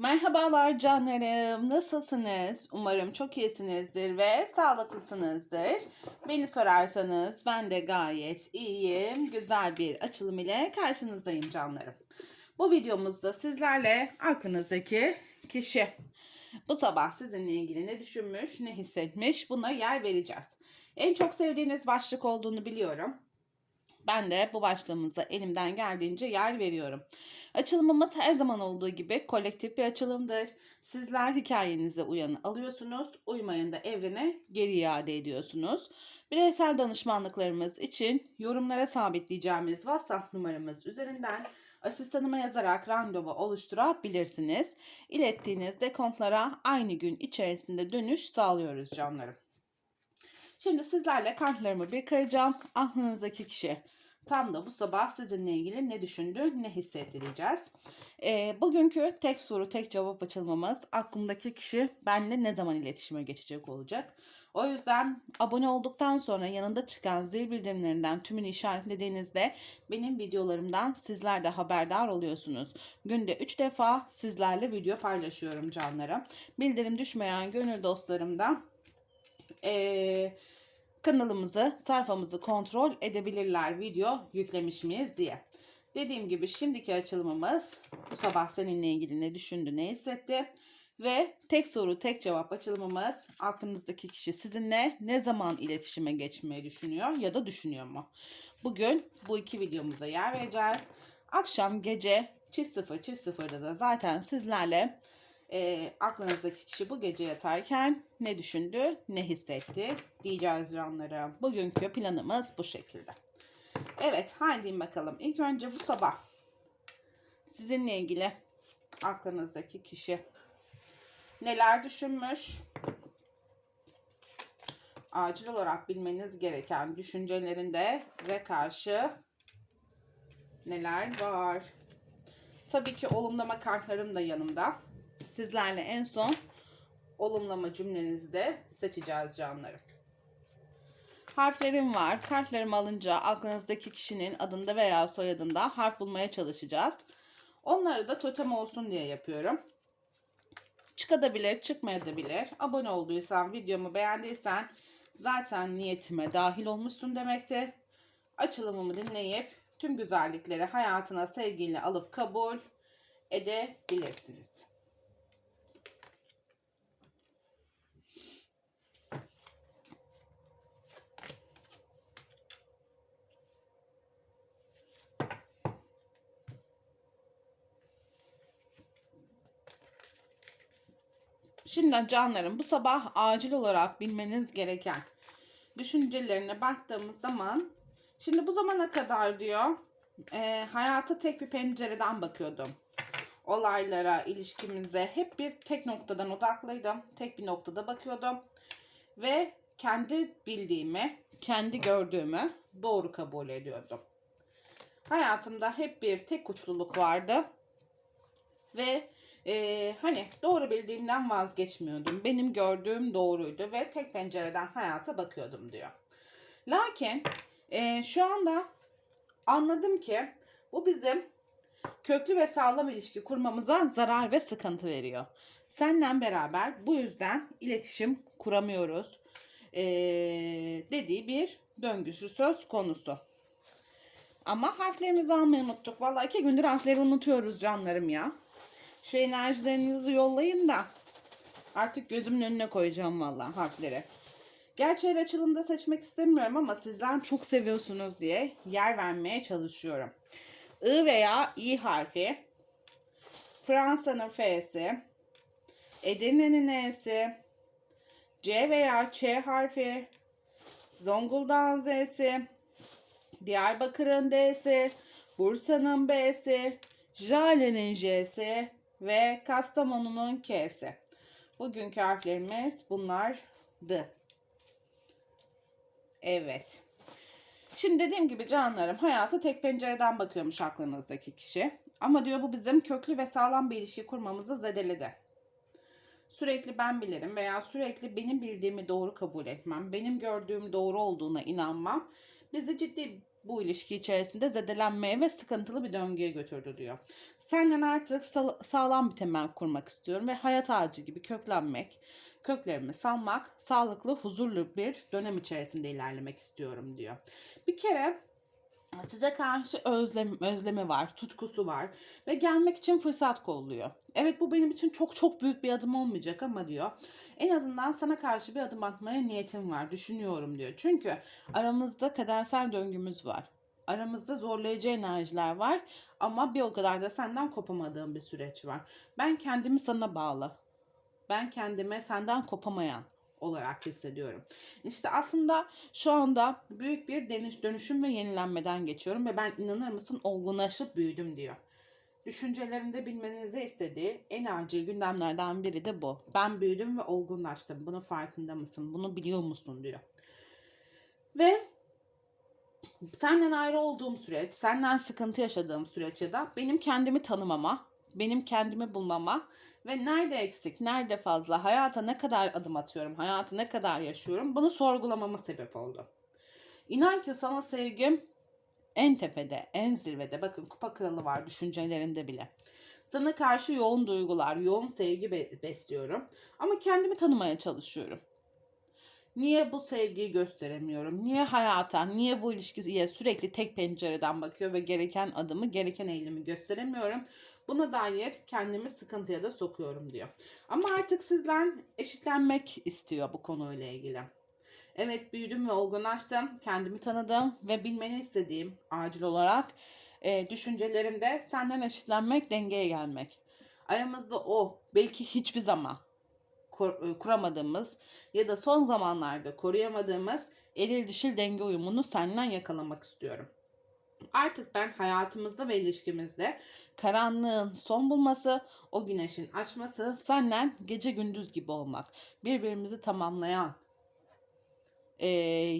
Merhabalar canlarım. Nasılsınız? Umarım çok iyisinizdir ve sağlıklısınızdır. Beni sorarsanız ben de gayet iyiyim. Güzel bir açılım ile karşınızdayım canlarım. Bu videomuzda sizlerle aklınızdaki kişi bu sabah sizinle ilgili ne düşünmüş, ne hissetmiş buna yer vereceğiz. En çok sevdiğiniz başlık olduğunu biliyorum. Ben de bu başlığımıza elimden geldiğince yer veriyorum. Açılımımız her zaman olduğu gibi kolektif bir açılımdır. Sizler hikayenizde uyanı alıyorsunuz, uymayın da evrene geri iade ediyorsunuz. Bireysel danışmanlıklarımız için yorumlara sabitleyeceğimiz WhatsApp numaramız üzerinden asistanıma yazarak randevu oluşturabilirsiniz. İlettiğiniz dekontlara aynı gün içerisinde dönüş sağlıyoruz canlarım. Şimdi sizlerle kartlarımı bir kayacağım. Aklınızdaki kişi tam da bu sabah sizinle ilgili ne düşündü, ne hissettireceğiz. Ee, bugünkü tek soru, tek cevap açılmamız aklımdaki kişi benimle ne zaman iletişime geçecek olacak. O yüzden abone olduktan sonra yanında çıkan zil bildirimlerinden tümünü işaretlediğinizde benim videolarımdan sizler de haberdar oluyorsunuz. Günde 3 defa sizlerle video paylaşıyorum canlarım. Bildirim düşmeyen gönül dostlarımdan eee, kanalımızı, sayfamızı kontrol edebilirler video yüklemiş miyiz diye. Dediğim gibi şimdiki açılımımız bu sabah seninle ilgili ne düşündü, ne hissetti ve tek soru, tek cevap açılımımız aklınızdaki kişi sizinle ne zaman iletişime geçmeyi düşünüyor ya da düşünüyor mu? Bugün bu iki videomuza yer vereceğiz. Akşam gece çift sıfır çift sıfırda da zaten sizlerle e, aklınızdaki kişi bu gece yatarken ne düşündü, ne hissetti diyeceğiz canlara. Bugünkü planımız bu şekilde. Evet, haydi bakalım. İlk önce bu sabah sizinle ilgili aklınızdaki kişi neler düşünmüş? Acil olarak bilmeniz gereken düşüncelerinde size karşı neler var? Tabii ki olumlama kartlarım da yanımda sizlerle en son olumlama cümlenizi de seçeceğiz canlarım. Harflerim var. Kartlarımı alınca aklınızdaki kişinin adında veya soyadında harf bulmaya çalışacağız. Onları da totem olsun diye yapıyorum. Çıkabilir, çıkmayabilir. Abone olduysan, videomu beğendiysen zaten niyetime dahil olmuşsun demektir. Açılımımı dinleyip tüm güzellikleri hayatına sevgiyle alıp kabul edebilirsiniz. Şimdi canlarım bu sabah acil olarak bilmeniz gereken düşüncelerine baktığımız zaman şimdi bu zamana kadar diyor e, hayata tek bir pencereden bakıyordum. Olaylara, ilişkimize hep bir tek noktadan odaklıydım. Tek bir noktada bakıyordum. Ve kendi bildiğimi, kendi gördüğümü doğru kabul ediyordum. Hayatımda hep bir tek uçluluk vardı. Ve e, hani doğru bildiğimden vazgeçmiyordum. Benim gördüğüm doğruydu ve tek pencereden hayata bakıyordum diyor. Lakin e, şu anda anladım ki bu bizim köklü ve sağlam ilişki kurmamıza zarar ve sıkıntı veriyor. Senden beraber bu yüzden iletişim kuramıyoruz e, dediği bir döngüsü söz konusu. Ama harflerimizi almayı unuttuk. Vallahi iki gündür harfleri unutuyoruz canlarım ya. Şu enerjilerinizi yollayın da artık gözümün önüne koyacağım vallahi harfleri. Gerçi her açılımda seçmek istemiyorum ama sizler çok seviyorsunuz diye yer vermeye çalışıyorum. I veya İ harfi, Fransa'nın F'si, Edirne'nin N'si, C veya Ç harfi, Zonguldak'ın Z'si, Diyarbakır'ın D'si, Bursa'nın B'si, Jale'nin J'si ve Kastamonu'nun K'si. Bugünkü harflerimiz bunlardı. Evet. Şimdi dediğim gibi canlarım hayata tek pencereden bakıyormuş aklınızdaki kişi. Ama diyor bu bizim köklü ve sağlam bir ilişki kurmamızı zedeledi. Sürekli ben bilirim veya sürekli benim bildiğimi doğru kabul etmem, benim gördüğüm doğru olduğuna inanmam bizi ciddi bu ilişki içerisinde zedelenmeye ve sıkıntılı bir döngüye götürdü diyor. Senden artık sa- sağlam bir temel kurmak istiyorum ve hayat ağacı gibi köklenmek, köklerimi salmak, sağlıklı, huzurlu bir dönem içerisinde ilerlemek istiyorum diyor. Bir kere size karşı özlem, özlemi var, tutkusu var ve gelmek için fırsat kolluyor. Evet bu benim için çok çok büyük bir adım olmayacak ama diyor. En azından sana karşı bir adım atmaya niyetim var, düşünüyorum diyor. Çünkü aramızda kadersel döngümüz var. Aramızda zorlayıcı enerjiler var ama bir o kadar da senden kopamadığım bir süreç var. Ben kendimi sana bağlı. Ben kendime senden kopamayan olarak hissediyorum. İşte aslında şu anda büyük bir dönüş, dönüşüm ve yenilenmeden geçiyorum ve ben inanır mısın olgunlaşıp büyüdüm diyor. Düşüncelerinde bilmenizi istediği en acil gündemlerden biri de bu. Ben büyüdüm ve olgunlaştım. Bunun farkında mısın? Bunu biliyor musun diyor. Ve senden ayrı olduğum süreç, senden sıkıntı yaşadığım süreç ya da benim kendimi tanımama, benim kendimi bulmama ve nerede eksik, nerede fazla, hayata ne kadar adım atıyorum, hayatı ne kadar yaşıyorum bunu sorgulamama sebep oldu. İnan ki sana sevgim en tepede, en zirvede. Bakın kupa kralı var düşüncelerinde bile. Sana karşı yoğun duygular, yoğun sevgi be- besliyorum. Ama kendimi tanımaya çalışıyorum. Niye bu sevgiyi gösteremiyorum? Niye hayata, niye bu ilişkiye sürekli tek pencereden bakıyor ve gereken adımı, gereken eğilimi gösteremiyorum? Buna dair kendimi sıkıntıya da sokuyorum diyor. Ama artık sizler eşitlenmek istiyor bu konuyla ilgili. Evet büyüdüm ve olgunlaştım. Kendimi tanıdım ve bilmeni istediğim acil olarak e, düşüncelerimde senden eşitlenmek, dengeye gelmek. Aramızda o belki hiçbir zaman e, kuramadığımız ya da son zamanlarda koruyamadığımız eril dişil denge uyumunu senden yakalamak istiyorum. Artık ben hayatımızda ve ilişkimizde karanlığın son bulması, o güneşin açması, senden gece gündüz gibi olmak, birbirimizi tamamlayan, e,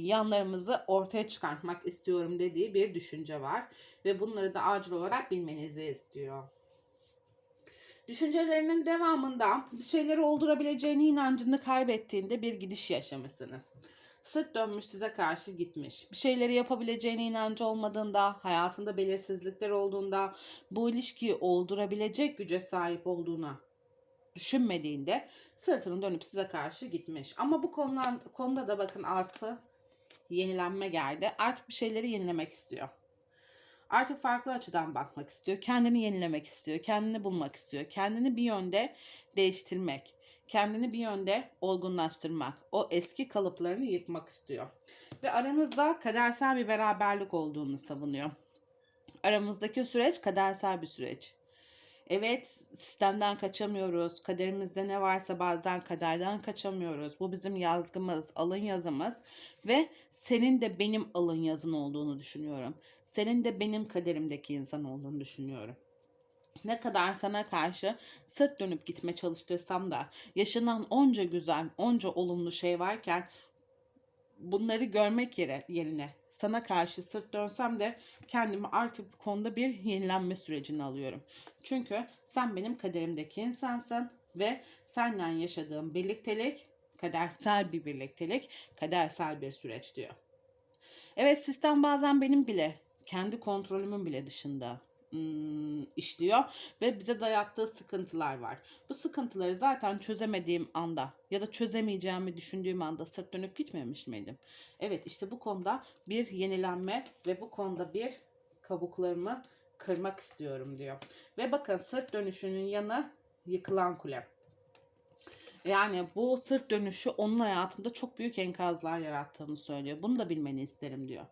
yanlarımızı ortaya çıkartmak istiyorum dediği bir düşünce var. Ve bunları da acil olarak bilmenizi istiyor. Düşüncelerinin devamında bir şeyleri oldurabileceğini inancını kaybettiğinde bir gidiş yaşamışsınız. Sırt dönmüş size karşı gitmiş. Bir şeyleri yapabileceğine inancı olmadığında, hayatında belirsizlikler olduğunda, bu ilişkiyi oldurabilecek güce sahip olduğuna düşünmediğinde sırtını dönüp size karşı gitmiş. Ama bu konudan, konuda da bakın artı yenilenme geldi. Artık bir şeyleri yenilemek istiyor. Artık farklı açıdan bakmak istiyor. Kendini yenilemek istiyor. Kendini bulmak istiyor. Kendini bir yönde değiştirmek. Kendini bir yönde olgunlaştırmak. O eski kalıplarını yıkmak istiyor. Ve aranızda kadersel bir beraberlik olduğunu savunuyor. Aramızdaki süreç kadersel bir süreç. Evet sistemden kaçamıyoruz. Kaderimizde ne varsa bazen kaderden kaçamıyoruz. Bu bizim yazgımız, alın yazımız ve senin de benim alın yazın olduğunu düşünüyorum. Senin de benim kaderimdeki insan olduğunu düşünüyorum. Ne kadar sana karşı sırt dönüp gitme çalıştırsam da yaşanan onca güzel, onca olumlu şey varken bunları görmek yerine sana karşı sırt dönsem de kendimi artık bu konuda bir yenilenme sürecine alıyorum. Çünkü sen benim kaderimdeki insansın ve senden yaşadığım birliktelik kadersel bir birliktelik, kadersel bir süreç diyor. Evet sistem bazen benim bile kendi kontrolümün bile dışında işliyor ve bize dayattığı sıkıntılar var. Bu sıkıntıları zaten çözemediğim anda ya da çözemeyeceğimi düşündüğüm anda sırt dönüp gitmemiş miydim? Evet işte bu konuda bir yenilenme ve bu konuda bir kabuklarımı kırmak istiyorum diyor. Ve bakın sırt dönüşünün yanı yıkılan kule. Yani bu sırt dönüşü onun hayatında çok büyük enkazlar yarattığını söylüyor. Bunu da bilmeni isterim diyor.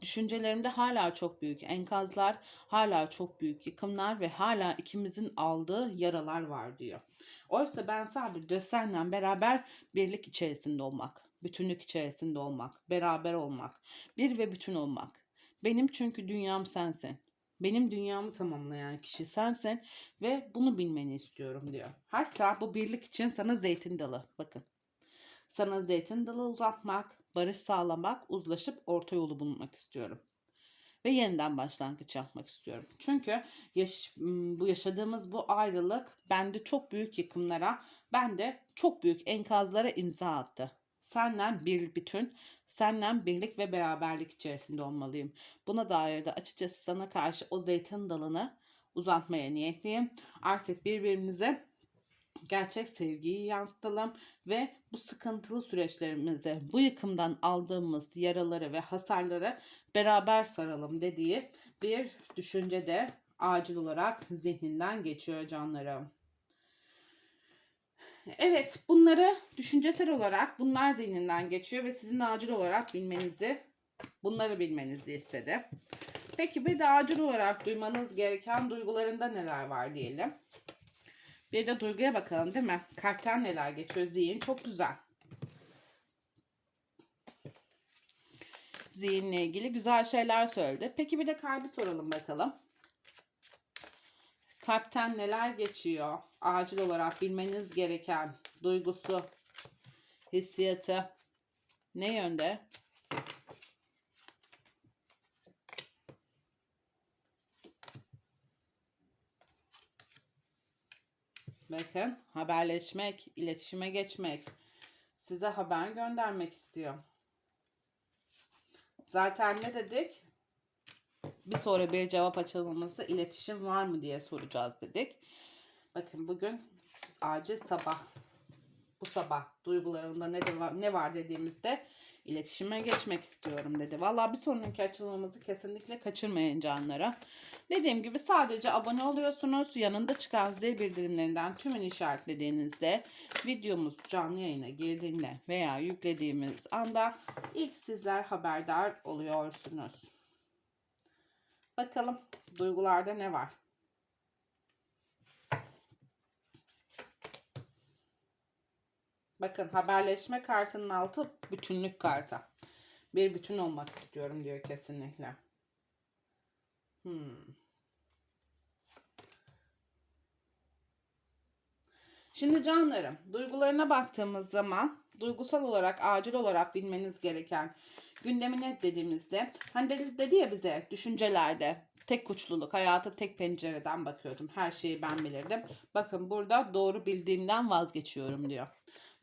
Düşüncelerimde hala çok büyük enkazlar, hala çok büyük yıkımlar ve hala ikimizin aldığı yaralar var diyor. Oysa ben sadece seninle beraber birlik içerisinde olmak, bütünlük içerisinde olmak, beraber olmak, bir ve bütün olmak. Benim çünkü dünyam sensin. Benim dünyamı tamamlayan kişi sensin ve bunu bilmeni istiyorum diyor. Hatta bu birlik için sana zeytin dalı bakın. Sana zeytin dalı uzatmak, barış sağlamak, uzlaşıp orta yolu bulmak istiyorum. Ve yeniden başlangıç yapmak istiyorum. Çünkü yaş- bu yaşadığımız bu ayrılık bende çok büyük yıkımlara, bende çok büyük enkazlara imza attı. Senden bir bütün, senden birlik ve beraberlik içerisinde olmalıyım. Buna dair de açıkçası sana karşı o zeytin dalını uzatmaya niyetliyim. Artık birbirimize gerçek sevgiyi yansıtalım ve bu sıkıntılı süreçlerimizi, bu yıkımdan aldığımız yaraları ve hasarları beraber saralım dediği bir düşünce de acil olarak zihninden geçiyor canlarım. Evet, bunları düşüncesel olarak bunlar zihninden geçiyor ve sizin acil olarak bilmenizi, bunları bilmenizi istedi. Peki bir de acil olarak duymanız gereken duygularında neler var diyelim. Bir de duyguya bakalım değil mi? Kalpten neler geçiyor zihin çok güzel. Zihinle ilgili güzel şeyler söyledi. Peki bir de kalbi soralım bakalım. Kalpten neler geçiyor? Acil olarak bilmeniz gereken duygusu, hissiyatı ne yönde? Bakın haberleşmek, iletişime geçmek, size haber göndermek istiyor. Zaten ne dedik? Bir sonra bir cevap açılımımızda iletişim var mı diye soracağız dedik. Bakın bugün acil sabah bu sabah duygularında ne de var, ne var dediğimizde iletişime geçmek istiyorum dedi. Vallahi bir sonraki açılımımızı kesinlikle kaçırmayın canlara. Dediğim gibi sadece abone oluyorsunuz. Yanında çıkan zil bildirimlerinden tümünü işaretlediğinizde videomuz canlı yayına girdiğinde veya yüklediğimiz anda ilk sizler haberdar oluyorsunuz. Bakalım duygularda ne var? Bakın haberleşme kartının altı bütünlük kartı. Bir bütün olmak istiyorum diyor kesinlikle. Hmm. Şimdi canlarım, duygularına baktığımız zaman duygusal olarak, acil olarak bilmeniz gereken gündemi ne dediğimizde hani dedi, dedi ya bize düşüncelerde tek uçluluk, hayata tek pencereden bakıyordum. Her şeyi ben bilirdim. Bakın burada doğru bildiğimden vazgeçiyorum diyor.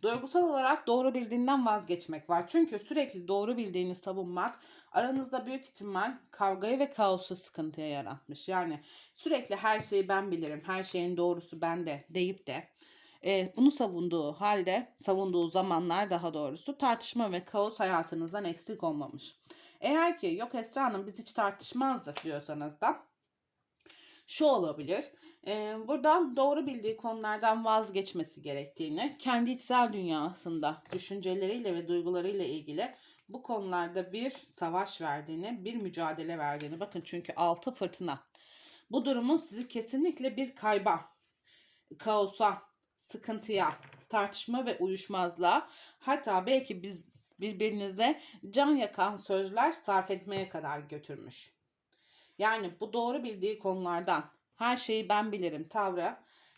Duygusal olarak doğru bildiğinden vazgeçmek var. Çünkü sürekli doğru bildiğini savunmak aranızda büyük ihtimal kavgayı ve kaosu sıkıntıya yaratmış. Yani sürekli her şeyi ben bilirim, her şeyin doğrusu bende deyip de e, bunu savunduğu halde, savunduğu zamanlar daha doğrusu tartışma ve kaos hayatınızdan eksik olmamış. Eğer ki yok Esra Hanım biz hiç tartışmazdık diyorsanız da şu olabilir. E, buradan doğru bildiği konulardan vazgeçmesi gerektiğini, kendi içsel dünyasında düşünceleriyle ve duygularıyla ilgili bu konularda bir savaş verdiğini, bir mücadele verdiğini. Bakın çünkü altı fırtına. Bu durumun sizi kesinlikle bir kayba, kaosa, sıkıntıya, tartışma ve uyuşmazlığa hatta belki biz birbirinize can yakan sözler sarf etmeye kadar götürmüş. Yani bu doğru bildiği konulardan her şeyi ben bilirim tavrı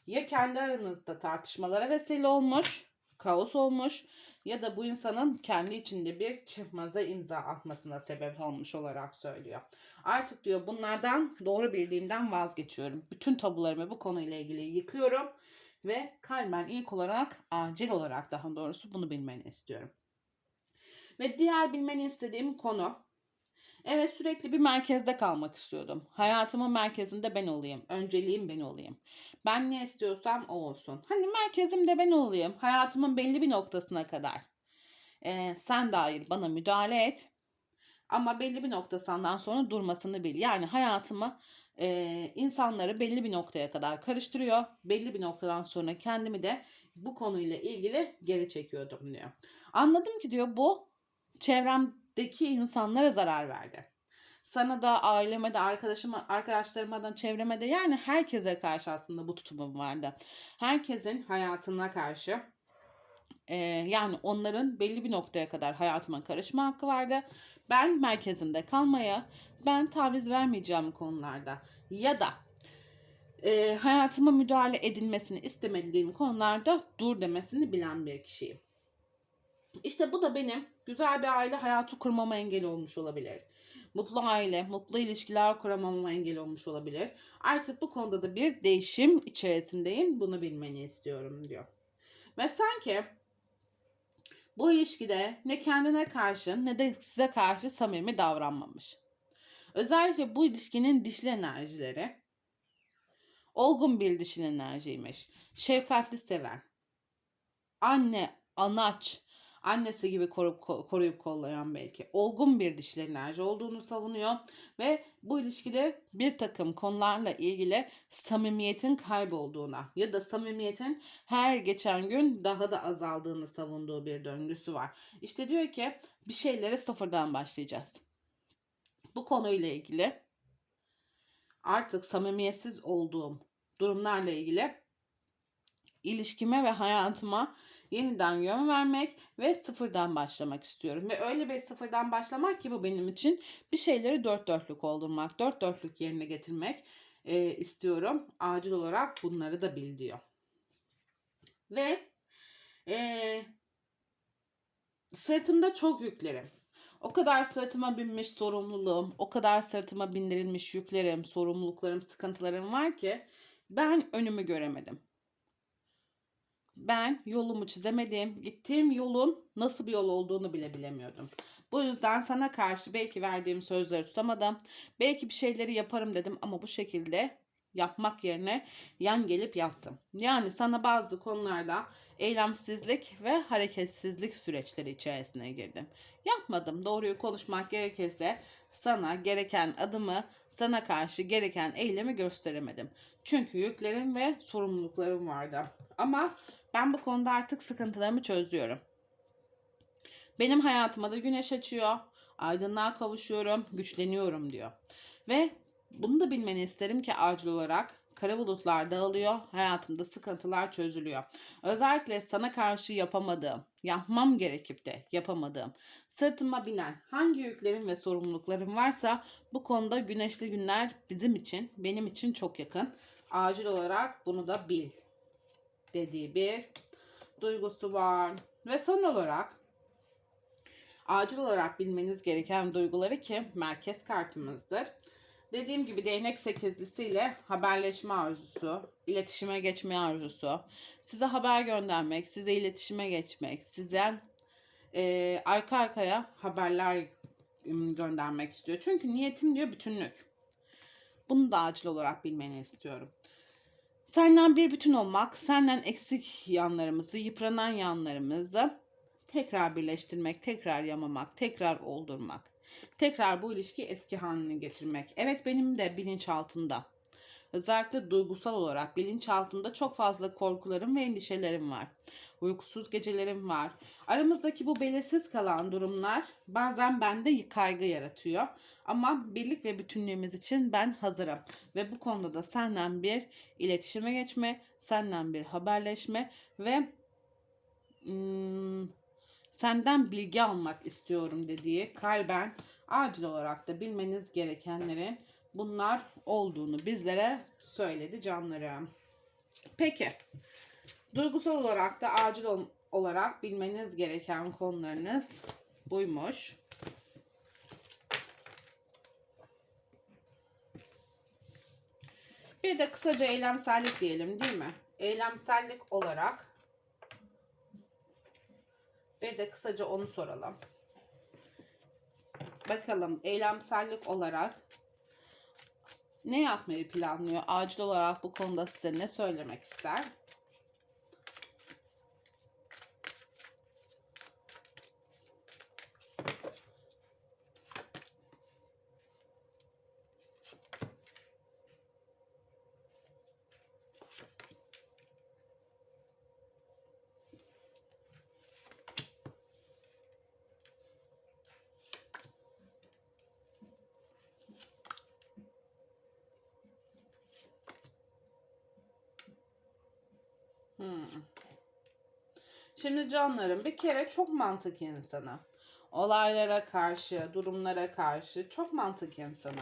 ya kendi aranızda tartışmalara vesile olmuş, kaos olmuş ya da bu insanın kendi içinde bir çıkmaza imza atmasına sebep olmuş olarak söylüyor. Artık diyor bunlardan doğru bildiğimden vazgeçiyorum. Bütün tabularımı bu konuyla ilgili yıkıyorum ve kalben ilk olarak acil olarak daha doğrusu bunu bilmeni istiyorum. Ve diğer bilmeni istediğim konu Evet sürekli bir merkezde kalmak istiyordum. Hayatımın merkezinde ben olayım. Önceliğim ben olayım. Ben ne istiyorsam o olsun. Hani merkezimde ben olayım. Hayatımın belli bir noktasına kadar. Ee, sen dair bana müdahale et. Ama belli bir noktasından sonra durmasını bil. Yani hayatımı e, insanları belli bir noktaya kadar karıştırıyor. Belli bir noktadan sonra kendimi de bu konuyla ilgili geri çekiyordum diyor. Anladım ki diyor bu çevremdeki insanlara zarar verdi. Sana da aileme de arkadaşıma, arkadaşlarıma da çevreme de yani herkese karşı aslında bu tutumum vardı. Herkesin hayatına karşı e, yani onların belli bir noktaya kadar hayatıma karışma hakkı vardı. Ben merkezinde kalmaya, ben taviz vermeyeceğim konularda ya da e, hayatıma müdahale edilmesini istemediğim konularda dur demesini bilen bir kişiyim. İşte bu da benim güzel bir aile hayatı kurmama engel olmuş olabilir. Mutlu aile, mutlu ilişkiler kuramama engel olmuş olabilir. Artık bu konuda da bir değişim içerisindeyim. Bunu bilmeni istiyorum diyor. Ve sanki Bu ilişkide ne kendine karşı ne de size karşı samimi davranmamış. Özellikle bu ilişkinin dişli enerjileri olgun bir dişil enerjiymiş. Şefkatli seven. Anne, anaç, annesi gibi koruyup, koruyup kollayan belki olgun bir dişil enerji olduğunu savunuyor ve bu ilişkide bir takım konularla ilgili samimiyetin kaybolduğuna ya da samimiyetin her geçen gün daha da azaldığını savunduğu bir döngüsü var. İşte diyor ki bir şeylere sıfırdan başlayacağız. Bu konuyla ilgili artık samimiyetsiz olduğum durumlarla ilgili ilişkime ve hayatıma yeniden yön vermek ve sıfırdan başlamak istiyorum. Ve öyle bir sıfırdan başlamak ki bu benim için bir şeyleri dört dörtlük oldurmak, dört dörtlük yerine getirmek e, istiyorum. Acil olarak bunları da bil diyor. Ve e, sırtımda çok yüklerim. O kadar sırtıma binmiş sorumluluğum, o kadar sırtıma bindirilmiş yüklerim, sorumluluklarım, sıkıntılarım var ki ben önümü göremedim. Ben yolumu çizemedim. Gittiğim yolun nasıl bir yol olduğunu bile bilemiyordum. Bu yüzden sana karşı belki verdiğim sözleri tutamadım. Belki bir şeyleri yaparım dedim ama bu şekilde yapmak yerine yan gelip yattım. Yani sana bazı konularda eylemsizlik ve hareketsizlik süreçleri içerisine girdim. Yapmadım. Doğruyu konuşmak gerekirse sana gereken adımı, sana karşı gereken eylemi gösteremedim. Çünkü yüklerim ve sorumluluklarım vardı. Ama ben bu konuda artık sıkıntılarımı çözüyorum. Benim hayatıma da güneş açıyor. Aydınlığa kavuşuyorum, güçleniyorum diyor. Ve bunu da bilmeni isterim ki acil olarak kara bulutlar dağılıyor, hayatımda sıkıntılar çözülüyor. Özellikle sana karşı yapamadığım, yapmam gerekip de yapamadığım, sırtıma binen hangi yüklerim ve sorumluluklarım varsa bu konuda güneşli günler bizim için, benim için çok yakın. Acil olarak bunu da bil dediği bir duygusu var. Ve son olarak acil olarak bilmeniz gereken duyguları ki merkez kartımızdır. Dediğim gibi değnek sekizlisiyle haberleşme arzusu, iletişime geçme arzusu, size haber göndermek, size iletişime geçmek, sizden e, arka arkaya haberler göndermek istiyor. Çünkü niyetim diyor bütünlük. Bunu da acil olarak bilmeni istiyorum. Senden bir bütün olmak, senden eksik yanlarımızı, yıpranan yanlarımızı tekrar birleştirmek, tekrar yamamak, tekrar oldurmak. Tekrar bu ilişki eski haline getirmek. Evet benim de bilinçaltında. Özellikle duygusal olarak bilinçaltında çok fazla korkularım ve endişelerim var. Uykusuz gecelerim var. Aramızdaki bu belirsiz kalan durumlar bazen bende kaygı yaratıyor. Ama birlik ve bütünlüğümüz için ben hazırım. Ve bu konuda da senden bir iletişime geçme, senden bir haberleşme ve hmm, senden bilgi almak istiyorum dediği kalben acil olarak da bilmeniz gerekenlerin bunlar olduğunu bizlere söyledi canlarım. Peki. Duygusal olarak da acil olarak bilmeniz gereken konularınız buymuş. Bir de kısaca eylemsellik diyelim değil mi? Eylemsellik olarak bir de kısaca onu soralım. Bakalım eylemsellik olarak ne yapmayı planlıyor? Acil olarak bu konuda size ne söylemek ister? Hmm. Şimdi canlarım bir kere çok mantık insanı. Olaylara karşı, durumlara karşı çok mantık insanı.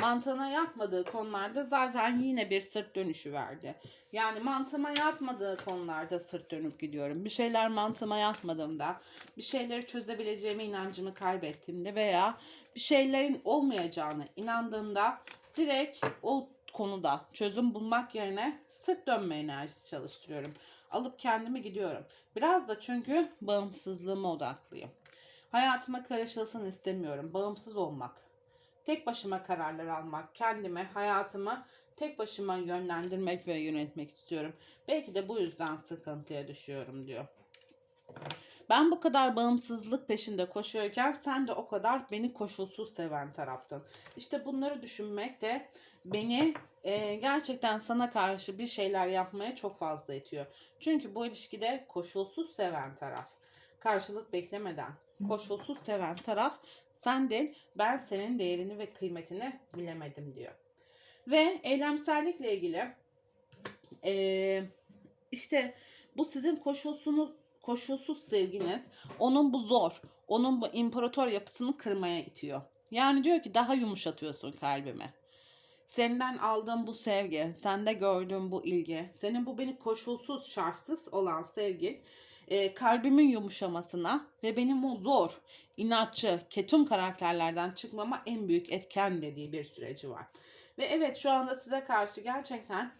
Mantığına yatmadığı konularda zaten yine bir sırt dönüşü verdi. Yani mantığıma yatmadığı konularda sırt dönüp gidiyorum. Bir şeyler mantığıma yatmadığımda, bir şeyleri çözebileceğime inancımı kaybettiğimde veya bir şeylerin olmayacağını inandığımda direkt o konuda çözüm bulmak yerine sırt dönme enerjisi çalıştırıyorum. Alıp kendimi gidiyorum. Biraz da çünkü bağımsızlığıma odaklıyım. Hayatıma karışılsın istemiyorum. Bağımsız olmak. Tek başıma kararlar almak, kendimi, hayatımı tek başıma yönlendirmek ve yönetmek istiyorum. Belki de bu yüzden sıkıntıya düşüyorum diyor. Ben bu kadar bağımsızlık peşinde koşuyorken sen de o kadar beni koşulsuz seven taraftın. İşte bunları düşünmek de beni e, gerçekten sana karşı bir şeyler yapmaya çok fazla itiyor. Çünkü bu ilişkide koşulsuz seven taraf, karşılık beklemeden koşulsuz seven taraf sendin. Ben senin değerini ve kıymetini bilemedim diyor. Ve eylemsellikle ilgili e, işte bu sizin koşulsuz koşulsuz sevginiz onun bu zor, onun bu imparator yapısını kırmaya itiyor. Yani diyor ki daha yumuşatıyorsun kalbimi. Senden aldığım bu sevgi, sende gördüğüm bu ilgi, senin bu beni koşulsuz, şartsız olan sevgin e, kalbimin yumuşamasına ve benim o zor, inatçı, ketum karakterlerden çıkmama en büyük etken dediği bir süreci var. Ve evet şu anda size karşı gerçekten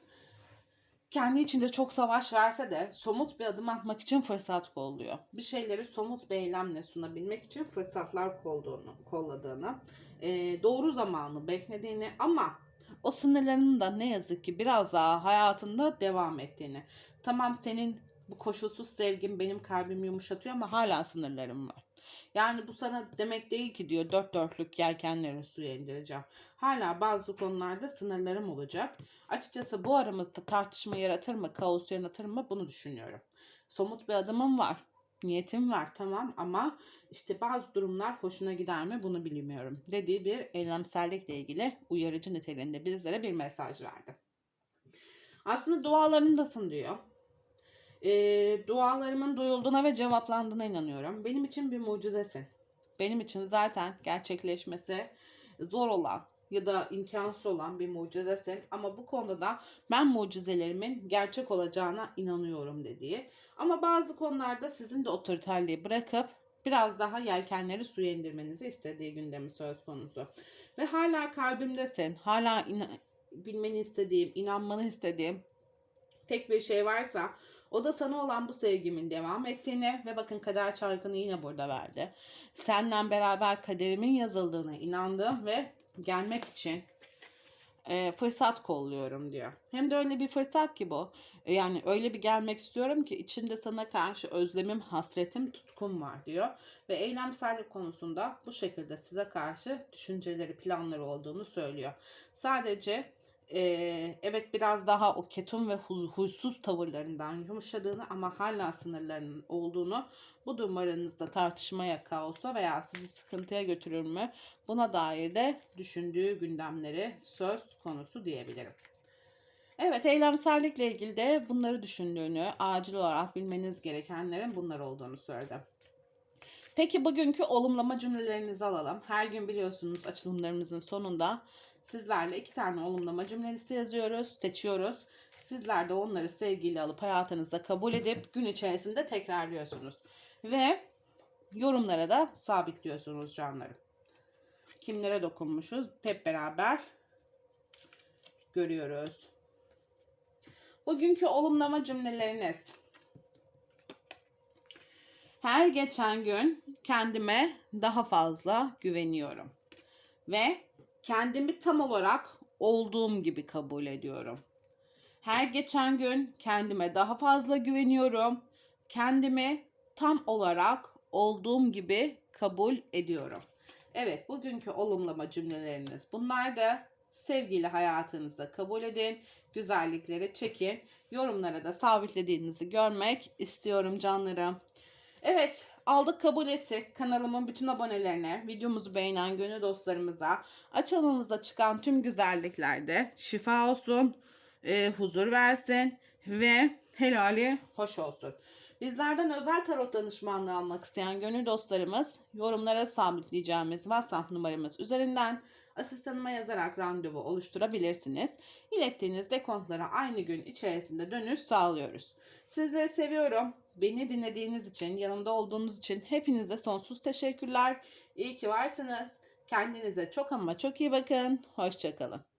kendi içinde çok savaş verse de somut bir adım atmak için fırsat kolluyor. Bir şeyleri somut bir eylemle sunabilmek için fırsatlar kolduğunu, kolladığını, e, doğru zamanı beklediğini ama o sınırlarının da ne yazık ki biraz daha hayatında devam ettiğini. Tamam senin bu koşulsuz sevgin benim kalbimi yumuşatıyor ama hala sınırlarım var. Yani bu sana demek değil ki diyor dört dörtlük yelkenleri suya indireceğim. Hala bazı konularda sınırlarım olacak. Açıkçası bu aramızda tartışma yaratır mı, kaos yaratır mı bunu düşünüyorum. Somut bir adımım var. Niyetim var tamam ama işte bazı durumlar hoşuna gider mi bunu bilmiyorum dediği bir eylemsellikle ilgili uyarıcı niteliğinde bizlere bir mesaj verdi. Aslında dualarındasın diyor. E, dualarımın duyulduğuna ve cevaplandığına inanıyorum. Benim için bir mucizesin. Benim için zaten gerçekleşmesi zor olan ya da imkansız olan bir mucizesin. Ama bu konuda da ben mucizelerimin gerçek olacağına inanıyorum dediği. Ama bazı konularda sizin de otoriterliği bırakıp biraz daha yelkenleri suya indirmenizi istediği gündemi söz konusu. Ve hala kalbimdesin. Hala bilmeni istediğim, inanmanı istediğim tek bir şey varsa o da sana olan bu sevgimin devam ettiğini ve bakın kader çarkını yine burada verdi. Senden beraber kaderimin yazıldığına inandığım ve gelmek için e, fırsat kolluyorum diyor. Hem de öyle bir fırsat ki bu. E, yani öyle bir gelmek istiyorum ki içinde sana karşı özlemim, hasretim, tutkum var diyor. Ve eylemsellik konusunda bu şekilde size karşı düşünceleri, planları olduğunu söylüyor. Sadece ee, evet biraz daha o ketum ve huysuz tavırlarından yumuşadığını ama hala sınırlarının olduğunu bu durum tartışmaya, kaosa veya sizi sıkıntıya götürür mü buna dair de düşündüğü gündemleri söz konusu diyebilirim. Evet eylemsellikle ilgili de bunları düşündüğünü, acil olarak bilmeniz gerekenlerin bunlar olduğunu söyledi. Peki bugünkü olumlama cümlelerinizi alalım. Her gün biliyorsunuz açılımlarımızın sonunda sizlerle iki tane olumlama cümlesi yazıyoruz, seçiyoruz. Sizler de onları sevgiyle alıp hayatınıza kabul edip gün içerisinde tekrarlıyorsunuz. Ve yorumlara da sabitliyorsunuz canlarım. Kimlere dokunmuşuz hep beraber görüyoruz. Bugünkü olumlama cümleleriniz. Her geçen gün kendime daha fazla güveniyorum ve kendimi tam olarak olduğum gibi kabul ediyorum. Her geçen gün kendime daha fazla güveniyorum. Kendimi tam olarak olduğum gibi kabul ediyorum. Evet, bugünkü olumlama cümleleriniz bunlar da sevgiyle hayatınıza kabul edin. Güzellikleri çekin. Yorumlara da sabitlediğinizi görmek istiyorum canlarım. Evet aldık kabul ettik. Kanalımın bütün abonelerine, videomuzu beğenen gönül dostlarımıza, açılımımızda çıkan tüm güzelliklerde şifa olsun, e, huzur versin ve helali hoş olsun. Bizlerden özel tarot danışmanlığı almak isteyen gönül dostlarımız yorumlara sabitleyeceğimiz WhatsApp numaramız üzerinden asistanıma yazarak randevu oluşturabilirsiniz. İlettiğiniz dekontlara aynı gün içerisinde dönüş sağlıyoruz. Sizleri seviyorum. Beni dinlediğiniz için, yanımda olduğunuz için hepinize sonsuz teşekkürler. İyi ki varsınız. Kendinize çok ama çok iyi bakın. Hoşçakalın.